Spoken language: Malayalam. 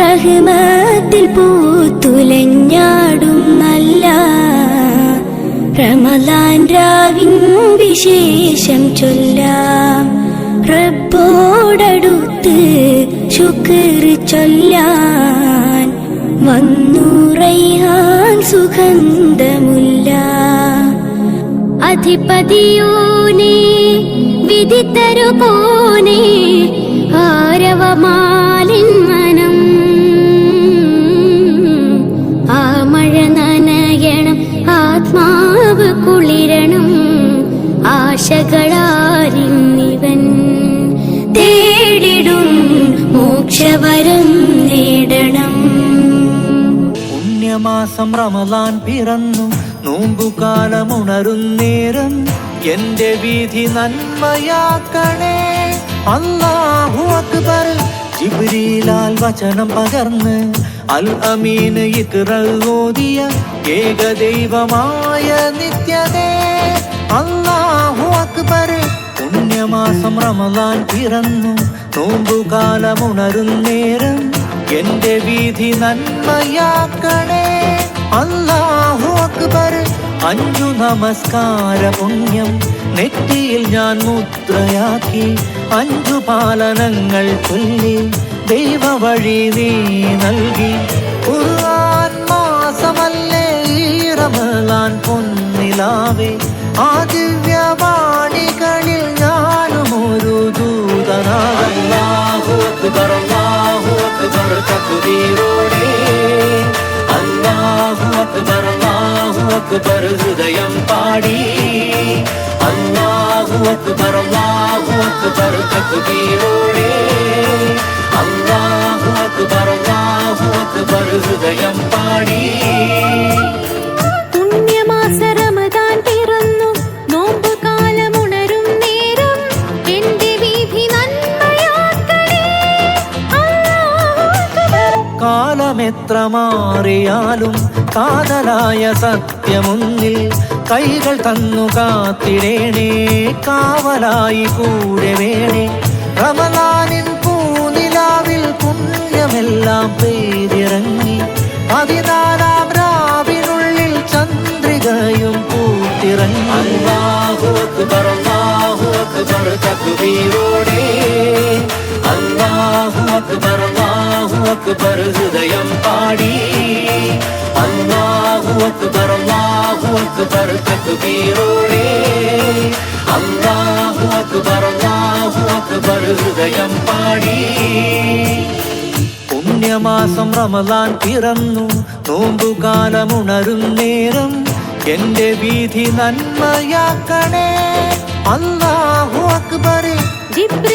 റഹ്മത്തിൽ പൂത്തുലഞ്ഞാടും നല്ല റമലാൻ രാവിൻ വിശേഷം ചൊല്ലാം. റബ്ബോടടുത്ത് ശുക്ർ ചൊല്ലാൻ വന്നു റൈഹാൻ സുഗന്ധമുല്ല. അധിപതിയോനെ വിധിത്തരു പോനെ ആരവമാലിൻ പുണ്യമാസം റമലാൻ പിറന്നു നോമ്പുകാലമുണരുന്നേരം എന്റെ വീതി നന്മയാക്കണേ. അല്ലാഹു അക്ബർ ജിബ്രീലാൽ വചനം പകർന്ന് അൽ അമീൻ ഇക്റ ഓതിയ ഏകദൈവമായ നിത്യതേ. അല്ലാഹു അക്ബർ പുണ്യമാസം റമലാൻ പിറന്നു നോമ്പുകാലമുണരുന്നേരം എന്റെ വീതി നന്മയാക്കണേ. അല്ലാഹു അക്ബർ അഞ്ചു നമസ്കാര പുണ്യം നെറ്റിയിൽ ഞാൻ മുദ്രയാക്കി അഞ്ചു പാലനങ്ങൾ ചൊല്ലി ദൈവ വഴി നീ നൽകി. ഖുർആൻ മാസമല്ലേ ഈ റമലാൻ പൊന്നിലാവേ. ആ അക്ബർ തക്ബീറോടെ അല്ലാഹു അക്ബർ അല്ലാഹു അക്ബർ ഹൃദയം പാടി അല്ലാഹു അക്ബർ അല്ലാഹു അക്ബർ തക്ബീറോടെ അല്ലാഹു അക്ബർ അല്ലാഹു അക്ബർ ഹൃദയം കാലമെത്ര മാറിയാലും കാതലായ സത്യമുന്നിൽ കൈകൾ തന്നു കാത്തിടേണേ കാവലായി കൂടെ വേണേ. റമലാനിൻ പൂനിലാവിൽ പുണ്യമെല്ലാം പേരിറങ്ങി പതിനാലാം രാവിനുള്ളിൽ ചന്ദ്രികയും പൂത്തിറങ്ങി. അല്ലാഹു അക്ബർ അല്ലാഹു അക്ബർ അക്ബർ അക്ബർ ഹൃദയം പാടി. അല്ലാഹു അക്ബർ അല്ലാഹു അക്ബർ തക്ബീറോടെ. അല്ലാഹു അക്ബർ അല്ലാഹു അക്ബർ ഹൃദയം പാടി. പുണ്യമാസം റമലാൻ പിറന്നു. നോമ്പുകാലമുണരും നേരം എന്റെ വീതി നന്മയാക്കണേ. അല്ലാഹു അക്ബർ ജിബ്രീൽ